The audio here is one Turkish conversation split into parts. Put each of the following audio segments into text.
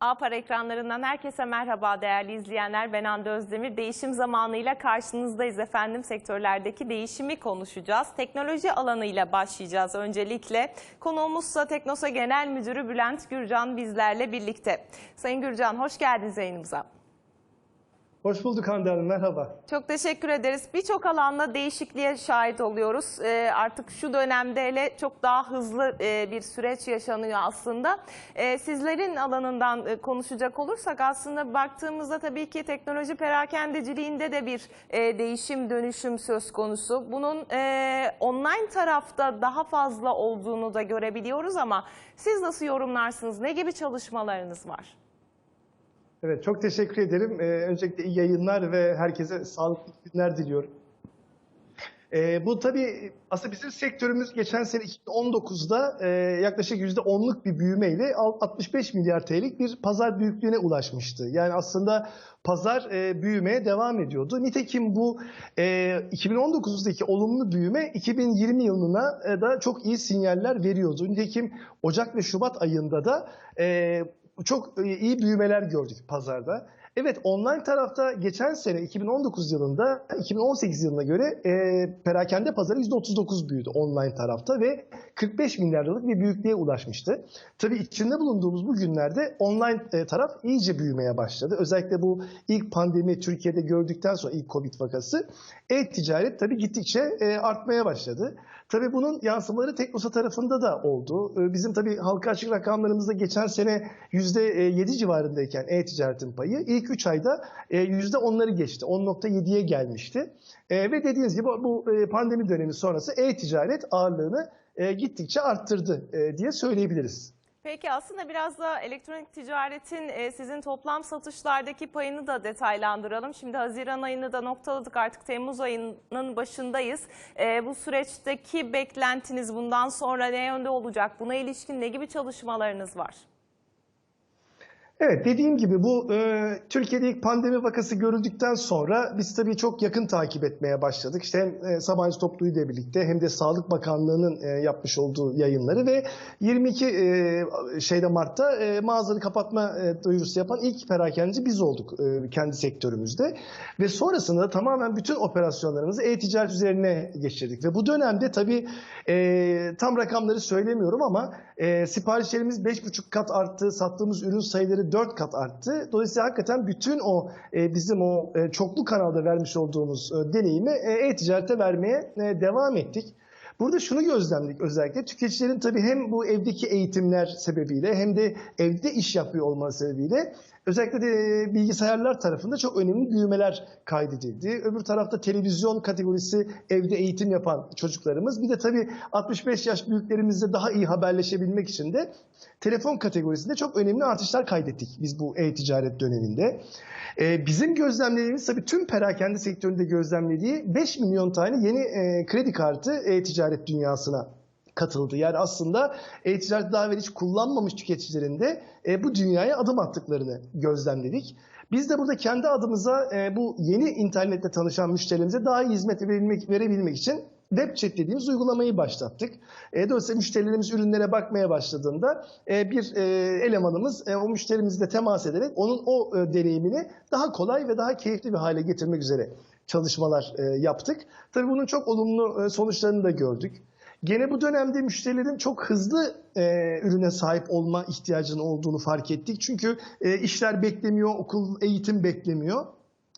Apar ekranlarından herkese merhaba değerli izleyenler. Ben Hande Özdemir. Değişim zamanıyla karşınızdayız efendim. Sektörlerdeki değişimi konuşacağız. Teknoloji alanıyla başlayacağız öncelikle. Konuğumuzsa Teknosa Genel Müdürü Bülent Gürcan bizlerle birlikte. Sayın Gürcan hoş geldiniz yayınımıza. Hoş bulduk Hande Hanım, merhaba. Çok teşekkür ederiz. Birçok alanda değişikliğe şahit oluyoruz. Ee, artık şu dönemde hele çok daha hızlı e, bir süreç yaşanıyor aslında. Ee, sizlerin alanından e, konuşacak olursak aslında baktığımızda tabii ki teknoloji perakendeciliğinde de bir e, değişim dönüşüm söz konusu. Bunun online tarafta daha fazla olduğunu da görebiliyoruz ama siz nasıl yorumlarsınız? Ne gibi çalışmalarınız var? Evet, çok teşekkür ederim. Ee, öncelikle iyi yayınlar ve herkese sağlıklı günler diliyorum. Ee, bu tabii aslında bizim sektörümüz geçen sene 2019'da e, yaklaşık %10'luk bir büyümeyle al- 65 milyar TL'lik bir pazar büyüklüğüne ulaşmıştı. Yani aslında pazar e, büyümeye devam ediyordu. Nitekim bu e, 2019'daki olumlu büyüme 2020 yılına e, da çok iyi sinyaller veriyordu. Nitekim Ocak ve Şubat ayında da e, çok e, iyi büyümeler gördük pazarda. Evet online tarafta geçen sene 2019 yılında 2018 yılına göre e, perakende pazarı %39 büyüdü online tarafta ve 45 milyar liralık bir büyüklüğe ulaşmıştı. Tabii içinde bulunduğumuz bu günlerde online e, taraf iyice büyümeye başladı. Özellikle bu ilk pandemi Türkiye'de gördükten sonra ilk Covid vakası e-ticaret tabii gittikçe e, artmaya başladı. Tabii bunun yansımaları Teknosa tarafında da oldu. Ee, Bizim tabii halka açık rakamlarımızda geçen sene %7 civarındayken e-ticaretin payı ilk 3 ayda e, %10'ları geçti. 10.7'ye gelmişti. E, Ve dediğiniz gibi bu e, pandemi dönemi sonrası e-ticaret ağırlığını e, gittikçe arttırdı e, diye söyleyebiliriz. Peki aslında biraz da elektronik ticaretin e, sizin toplam satışlardaki payını da detaylandıralım. Şimdi Haziran ayını da noktaladık artık Temmuz ayının başındayız. E, bu süreçteki beklentiniz bundan sonra ne yönde olacak? Buna ilişkin ne gibi çalışmalarınız var? Evet dediğim gibi bu e, Türkiye'de ilk pandemi vakası görüldükten sonra biz tabii çok yakın takip etmeye başladık. İşte hem e, Sabancı Toplu'yu ile birlikte hem de Sağlık Bakanlığı'nın e, yapmış olduğu yayınları ve 22 e, şeyde Mart'ta e, mağazaları kapatma e, duyurusu yapan ilk perakendeci biz olduk e, kendi sektörümüzde. Ve sonrasında tamamen bütün operasyonlarımızı e-ticaret üzerine geçirdik. Ve bu dönemde tabii e, tam rakamları söylemiyorum ama e, siparişlerimiz 5,5 kat arttı, sattığımız ürün sayıları 4 kat arttı. Dolayısıyla hakikaten bütün o e, bizim o e, çoklu kanalda vermiş olduğumuz e, deneyimi e, e-ticarete vermeye e, devam ettik. Burada şunu gözlemledik özellikle tüketicilerin tabii hem bu evdeki eğitimler sebebiyle hem de evde iş yapıyor olması sebebiyle özellikle de bilgisayarlar tarafında çok önemli büyümeler kaydedildi. Öbür tarafta televizyon kategorisi evde eğitim yapan çocuklarımız. Bir de tabii 65 yaş büyüklerimizle daha iyi haberleşebilmek için de telefon kategorisinde çok önemli artışlar kaydettik biz bu e-ticaret döneminde. Ee, bizim gözlemlediğimiz tabii tüm perakende sektöründe gözlemlediği 5 milyon tane yeni e, kredi kartı e-ticaret dünyasına katıldı. Yani aslında e-ticaret daha evvel hiç kullanmamış tüketicilerin de e, bu dünyaya adım attıklarını gözlemledik. Biz de burada kendi adımıza e, bu yeni internetle tanışan müşterilerimize daha iyi hizmet verebilmek, verebilmek için WebChat dediğimiz uygulamayı başlattık. E, dolayısıyla müşterilerimiz ürünlere bakmaya başladığında e, bir e, elemanımız e, o müşterimizle temas ederek onun o e, deneyimini daha kolay ve daha keyifli bir hale getirmek üzere çalışmalar e, yaptık. Tabii bunun çok olumlu e, sonuçlarını da gördük. Gene bu dönemde müşterilerin çok hızlı e, ürüne sahip olma ihtiyacının olduğunu fark ettik. Çünkü e, işler beklemiyor, okul eğitim beklemiyor.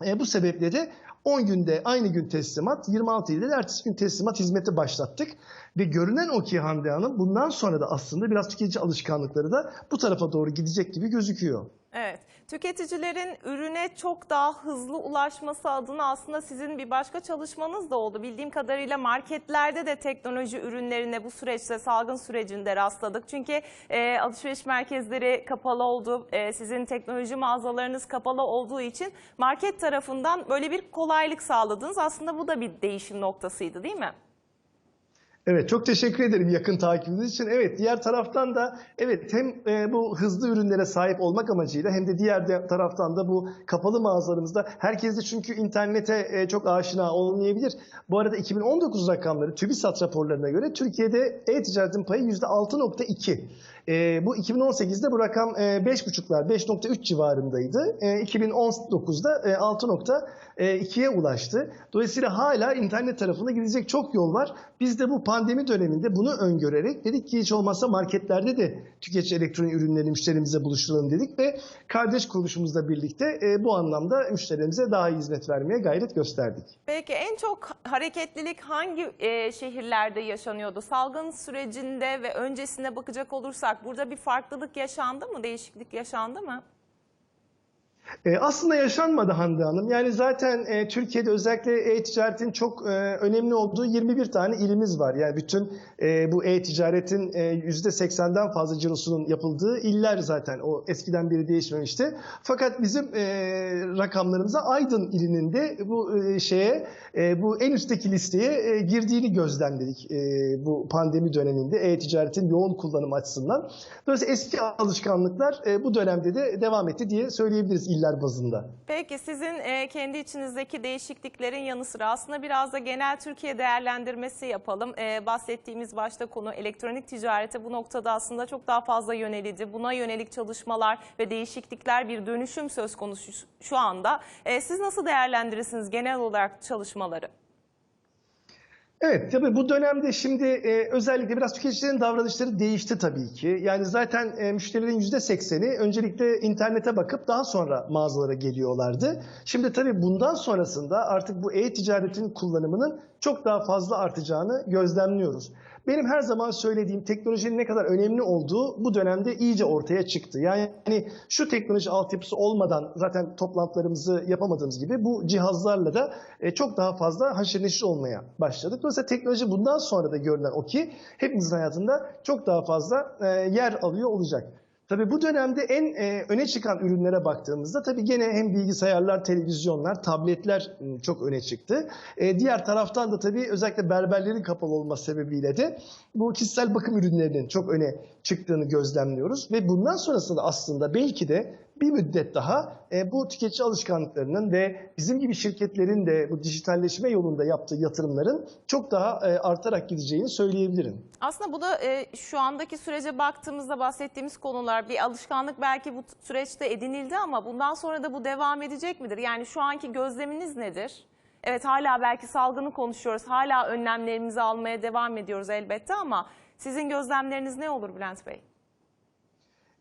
E, bu sebeple de 10 günde aynı gün teslimat, 26 ilde de ertesi gün teslimat hizmeti başlattık. Ve görünen o ki Hande Hanım bundan sonra da aslında biraz tüketici alışkanlıkları da bu tarafa doğru gidecek gibi gözüküyor. Evet, tüketicilerin ürüne çok daha hızlı ulaşması adına aslında sizin bir başka çalışmanız da oldu. Bildiğim kadarıyla marketlerde de teknoloji ürünlerine bu süreçte, salgın sürecinde rastladık. Çünkü e, alışveriş merkezleri kapalı oldu, e, sizin teknoloji mağazalarınız kapalı olduğu için market tarafından böyle bir kolaylık sağladınız. Aslında bu da bir değişim noktasıydı değil mi? Evet çok teşekkür ederim yakın takibiniz için. Evet diğer taraftan da evet hem e, bu hızlı ürünlere sahip olmak amacıyla hem de diğer de, taraftan da bu kapalı mağazalarımızda herkes de çünkü internete e, çok aşina olmayabilir. Bu arada 2019 rakamları TÜBİSAT raporlarına göre Türkiye'de e-ticaretin payı %6.2. E, bu 2018'de bu rakam e, 5.5'lar 5.3 civarındaydı. E, 2019'da e, 6.2'ye ulaştı. Dolayısıyla hala internet tarafına gidecek çok yol var. Biz de bu pandemi döneminde bunu öngörerek dedik ki hiç olmazsa marketlerde de tüketici elektronik ürünleri müşterimize buluşturalım dedik ve kardeş kuruluşumuzla birlikte e, bu anlamda müşterimize daha iyi hizmet vermeye gayret gösterdik. Peki en çok hareketlilik hangi e, şehirlerde yaşanıyordu? Salgın sürecinde ve öncesine bakacak olursak burada bir farklılık yaşandı mı? Değişiklik yaşandı mı? E, aslında yaşanmadı Hande Hanım. Yani zaten e, Türkiye'de özellikle e-ticaretin çok e, önemli olduğu 21 tane ilimiz var. Yani bütün e, bu e-ticaretin e, %80'den fazla cirosunun yapıldığı iller zaten. O eskiden beri değişmemişti. Fakat bizim e, rakamlarımıza Aydın ilinin de bu e, şeye e, bu en üstteki listeye e, girdiğini gözlemledik e, bu pandemi döneminde e-ticaretin yoğun kullanım açısından. Dolayısıyla eski alışkanlıklar e, bu dönemde de devam etti diye söyleyebiliriz iller bazında. Peki sizin e, kendi içinizdeki değişikliklerin yanı sıra aslında biraz da genel Türkiye değerlendirmesi yapalım. E, bahsettiğimiz başta konu elektronik ticarete bu noktada aslında çok daha fazla yönelildi. Buna yönelik çalışmalar ve değişiklikler bir dönüşüm söz konusu şu- anda. E, siz nasıl değerlendirirsiniz genel olarak çalışmaları? Evet tabii bu dönemde şimdi e, özellikle biraz tüketicilerin davranışları değişti tabii ki. Yani zaten e, müşterilerin %80'i öncelikle internete bakıp daha sonra mağazalara geliyorlardı. Şimdi tabii bundan sonrasında artık bu e-ticaretin kullanımının çok daha fazla artacağını gözlemliyoruz. Benim her zaman söylediğim teknolojinin ne kadar önemli olduğu bu dönemde iyice ortaya çıktı. Yani şu teknoloji altyapısı olmadan zaten toplantılarımızı yapamadığımız gibi bu cihazlarla da e, çok daha fazla haşır neşir olmaya başladık. Dolayısıyla teknoloji bundan sonra da görünen o ki hepimizin hayatında çok daha fazla e, yer alıyor olacak. Tabii bu dönemde en e, öne çıkan ürünlere baktığımızda tabii gene hem bilgisayarlar, televizyonlar, tabletler m, çok öne çıktı. E, diğer taraftan da tabii özellikle berberlerin kapalı olması sebebiyle de bu kişisel bakım ürünlerinin çok öne çıktığını gözlemliyoruz ve bundan sonrasında aslında belki de bir müddet daha e, bu tüketici alışkanlıklarının ve bizim gibi şirketlerin de bu dijitalleşme yolunda yaptığı yatırımların çok daha e, artarak gideceğini söyleyebilirim. Aslında bu da e, şu andaki sürece baktığımızda bahsettiğimiz konular bir alışkanlık belki bu süreçte edinildi ama bundan sonra da bu devam edecek midir? Yani şu anki gözleminiz nedir? Evet hala belki salgını konuşuyoruz, hala önlemlerimizi almaya devam ediyoruz elbette ama sizin gözlemleriniz ne olur Bülent Bey?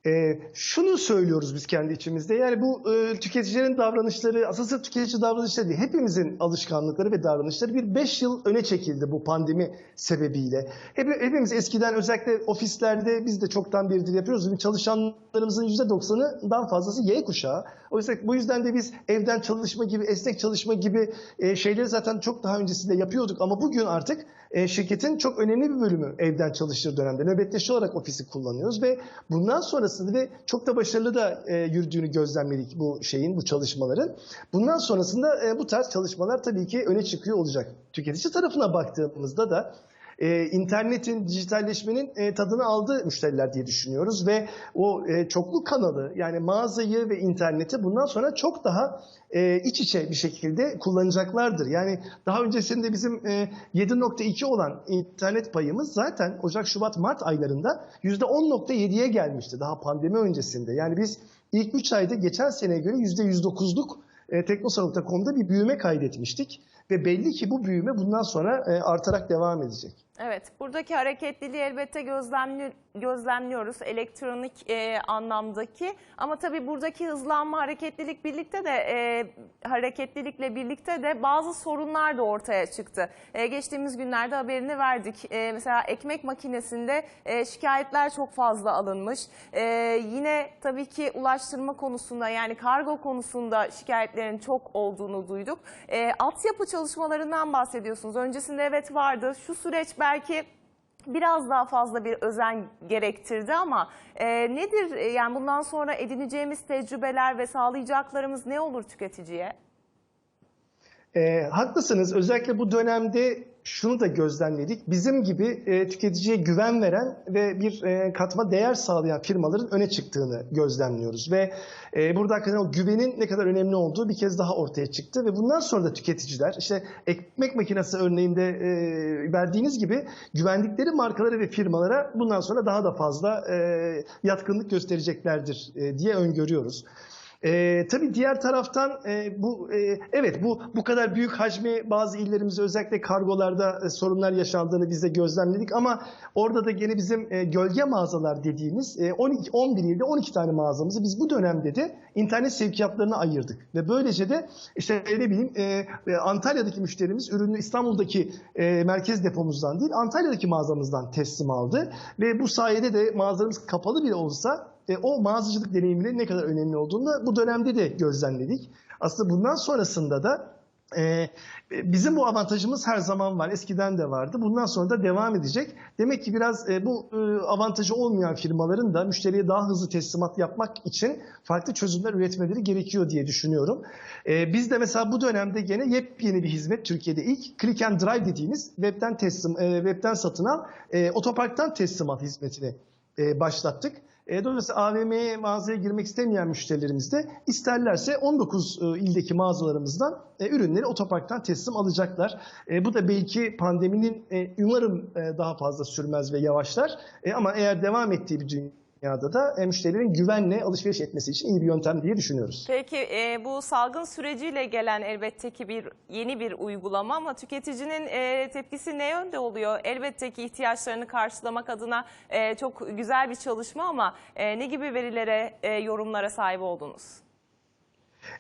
Ee, şunu söylüyoruz biz kendi içimizde. Yani bu e, tüketicilerin davranışları, aslında sırf tüketici davranışları değil, hepimizin alışkanlıkları ve davranışları bir 5 yıl öne çekildi bu pandemi sebebiyle. Hep, hepimiz eskiden özellikle ofislerde biz de çoktan beridir yapıyoruz. Bizim çalışanlarımızın %90'ından fazlası Y kuşağı. O yüzden bu yüzden de biz evden çalışma gibi, esnek çalışma gibi e, şeyleri zaten çok daha öncesinde yapıyorduk. Ama bugün artık e, şirketin çok önemli bir bölümü evden çalıştığı dönemde nöbetleşi olarak ofisi kullanıyoruz ve bundan sonrasında ve çok da başarılı da e, yürüdüğünü gözlemledik bu şeyin, bu çalışmaların. Bundan sonrasında e, bu tarz çalışmalar tabii ki öne çıkıyor olacak. Tüketici tarafına baktığımızda da e, internetin, dijitalleşmenin e, tadını aldı müşteriler diye düşünüyoruz ve o e, çoklu kanalı yani mağazayı ve interneti bundan sonra çok daha e, iç içe bir şekilde kullanacaklardır. Yani daha öncesinde bizim e, 7.2 olan internet payımız zaten Ocak, Şubat, Mart aylarında %10.7'ye gelmişti daha pandemi öncesinde. Yani biz ilk 3 ayda geçen seneye göre %109'luk e, teknosal.com'da bir büyüme kaydetmiştik. Ve belli ki bu büyüme bundan sonra e, artarak devam edecek. Evet, buradaki hareketliliği elbette gözlemli, gözlemliyoruz elektronik e, anlamdaki. Ama tabii buradaki hızlanma, hareketlilik birlikte de e, hareketlilikle birlikte de bazı sorunlar da ortaya çıktı. E, geçtiğimiz günlerde haberini verdik. E, mesela ekmek makinesinde e, şikayetler çok fazla alınmış. E, yine tabii ki ulaştırma konusunda yani kargo konusunda şikayetlerin çok olduğunu duyduk. E, altyapı çalışmalarından bahsediyorsunuz. Öncesinde evet vardı. Şu süreç belki biraz daha fazla bir özen gerektirdi ama e, nedir e, yani bundan sonra edineceğimiz tecrübeler ve sağlayacaklarımız ne olur tüketiciye? E, haklısınız. Özellikle bu dönemde şunu da gözlemledik. Bizim gibi e, tüketiciye güven veren ve bir e, katma değer sağlayan firmaların öne çıktığını gözlemliyoruz. Ve e, burada hakikaten o güvenin ne kadar önemli olduğu bir kez daha ortaya çıktı. Ve bundan sonra da tüketiciler işte ekmek makinesi örneğinde e, verdiğiniz gibi güvendikleri markalara ve firmalara bundan sonra daha da fazla e, yatkınlık göstereceklerdir e, diye öngörüyoruz. Ee, tabii diğer taraftan e, bu e, evet bu bu kadar büyük hacmi bazı illerimizde özellikle kargolarda e, sorunlar yaşandığını biz de gözlemledik. Ama orada da gene bizim e, gölge mağazalar dediğimiz e, 12 11 ilde 12 tane mağazamızı biz bu dönemde de internet sevkiyatlarına ayırdık. Ve böylece de işte ne bileyim e, e, Antalya'daki müşterimiz ürünü İstanbul'daki e, merkez depomuzdan değil Antalya'daki mağazamızdan teslim aldı. Ve bu sayede de mağazamız kapalı bile olsa e, o mağazacılık deneyiminin ne kadar önemli olduğunu bu dönemde de gözlemledik. Aslında bundan sonrasında da e, bizim bu avantajımız her zaman var. Eskiden de vardı. Bundan sonra da devam edecek. Demek ki biraz e, bu e, avantajı olmayan firmaların da müşteriye daha hızlı teslimat yapmak için farklı çözümler üretmeleri gerekiyor diye düşünüyorum. E, biz de mesela bu dönemde gene yepyeni bir hizmet Türkiye'de ilk Click and Drive dediğimiz webten teslim e, webten satın al, e, otoparktan teslimat hizmetini e, başlattık. E, Dolayısıyla AVM'ye mağazaya girmek istemeyen müşterilerimiz de isterlerse 19 e, ildeki mağazalarımızdan e, ürünleri otoparktan teslim alacaklar. E, Bu da belki pandeminin e, umarım e, daha fazla sürmez ve yavaşlar. E, Ama eğer devam ettiği bir dünyada da müşterilerin güvenle alışveriş etmesi için iyi bir yöntem diye düşünüyoruz. Peki e, bu salgın süreciyle gelen elbette ki bir yeni bir uygulama ama tüketicinin e, tepkisi ne yönde oluyor? Elbette ki ihtiyaçlarını karşılamak adına e, çok güzel bir çalışma ama e, ne gibi verilere, e, yorumlara sahip oldunuz?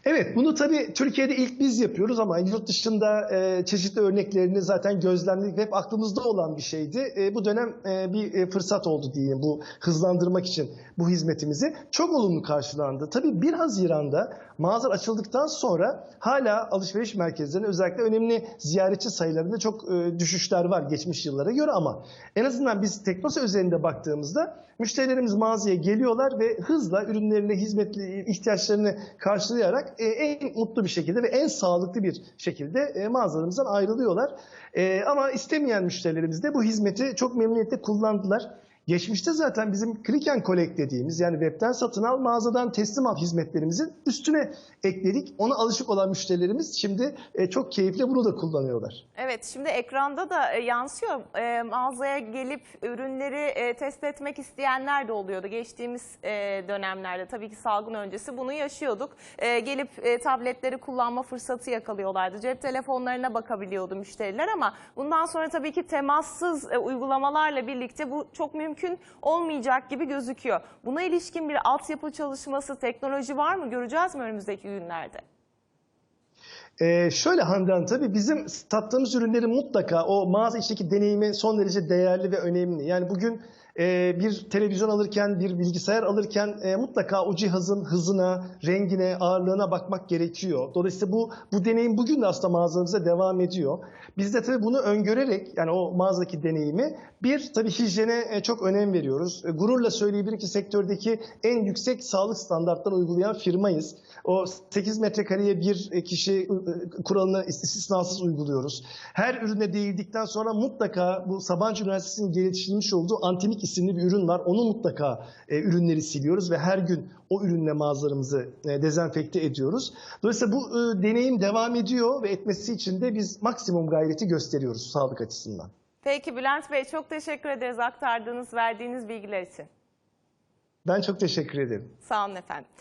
Evet, bunu tabii Türkiye'de ilk biz yapıyoruz ama yurt dışında e, çeşitli örneklerini zaten gözlemledik ve hep aklımızda olan bir şeydi. E, bu dönem e, bir e, fırsat oldu diyeyim bu hızlandırmak için bu hizmetimizi. Çok olumlu karşılandı. Tabii 1 Haziran'da mağazalar açıldıktan sonra hala alışveriş merkezlerinde özellikle önemli ziyaretçi sayılarında çok e, düşüşler var geçmiş yıllara göre ama en azından biz Teknosa üzerinde baktığımızda müşterilerimiz mağazaya geliyorlar ve hızla ürünlerini, hizmetli ihtiyaçlarını karşılayarak e, en mutlu bir şekilde ve en sağlıklı bir şekilde e, mağazalarımızdan ayrılıyorlar. E, ama istemeyen müşterilerimiz de bu hizmeti çok memnuniyetle kullandılar. Geçmişte zaten bizim click and collect dediğimiz yani webten satın al mağazadan teslim al hizmetlerimizin üstüne ekledik. Ona alışık olan müşterilerimiz şimdi e, çok keyifle bunu da kullanıyorlar. Evet, şimdi ekranda da e, yansıyor. E, mağazaya gelip ürünleri test etmek isteyenler de oluyordu. Geçtiğimiz dönemlerde tabii ki salgın öncesi bunu yaşıyorduk. Gelip tabletleri kullanma fırsatı yakalıyorlardı. Cep telefonlarına bakabiliyordu müşteriler ama bundan sonra tabii ki temassız uygulamalarla birlikte bu çok mümkün olmayacak gibi gözüküyor. Buna ilişkin bir altyapı çalışması, teknoloji var mı? Göreceğiz mi önümüzdeki günlerde? Ee, şöyle Handan tabii bizim sattığımız ürünlerin mutlaka o mağaza içindeki deneyimi son derece değerli ve önemli. Yani bugün e, bir televizyon alırken, bir bilgisayar alırken e, mutlaka o cihazın hızına, rengine, ağırlığına bakmak gerekiyor. Dolayısıyla bu bu deneyim bugün de aslında mağazamıza devam ediyor. Biz de tabii bunu öngörerek yani o mağazadaki deneyimi bir tabii hijyene e, çok önem veriyoruz. Gururla söyleyebilirim ki sektördeki en yüksek sağlık standartlarını uygulayan firmayız. O 8 metrekareye bir kişi kuralını istisnasız uyguluyoruz. Her ürüne değildikten sonra mutlaka bu Sabancı Üniversitesi'nin geliştirilmiş olduğu Antimik isimli bir ürün var. Onu mutlaka e, ürünleri siliyoruz ve her gün o ürünle mağazalarımızı e, dezenfekte ediyoruz. Dolayısıyla bu e, deneyim devam ediyor ve etmesi için de biz maksimum gayreti gösteriyoruz sağlık açısından. Peki Bülent Bey çok teşekkür ederiz aktardığınız, verdiğiniz bilgiler için. Ben çok teşekkür ederim. Sağ olun efendim.